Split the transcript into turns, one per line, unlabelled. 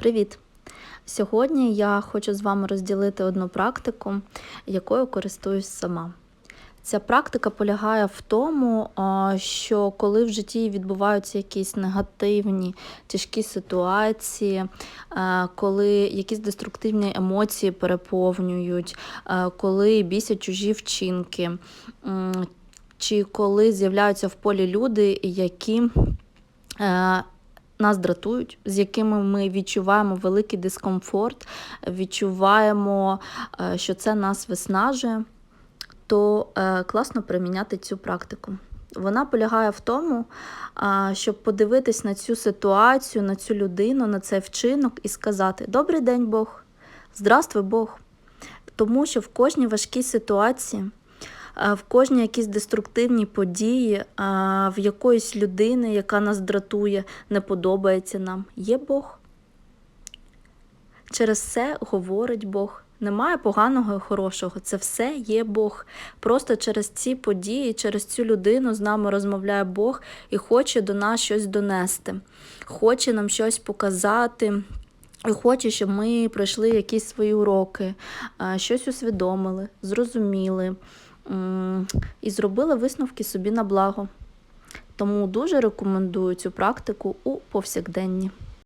Привіт! Сьогодні я хочу з вами розділити одну практику, якою користуюсь сама. Ця практика полягає в тому, що коли в житті відбуваються якісь негативні, тяжкі ситуації, е, коли якісь деструктивні емоції переповнюють, е, коли бісять чужі вчинки, чи коли з'являються в полі люди, які е, нас дратують, з якими ми відчуваємо великий дискомфорт, відчуваємо, е, що це нас виснажує, то е, класно приміняти цю практику. Вона полягає в тому, щоб подивитись на цю ситуацію, на цю людину, на цей вчинок і сказати: Добрий день, Бог! Здравствуй, Бог! Тому що в кожній важкій ситуації, в кожній якійсь деструктивній події, в якоїсь людини, яка нас дратує, не подобається нам, є Бог. Через це говорить Бог. Немає поганого і хорошого. Це все є Бог. Просто через ці події, через цю людину з нами розмовляє Бог і хоче до нас щось донести, хоче нам щось показати. І хоче, щоб ми пройшли якісь свої уроки, щось усвідомили, зрозуміли і зробили висновки собі на благо. Тому дуже рекомендую цю практику у повсякденні.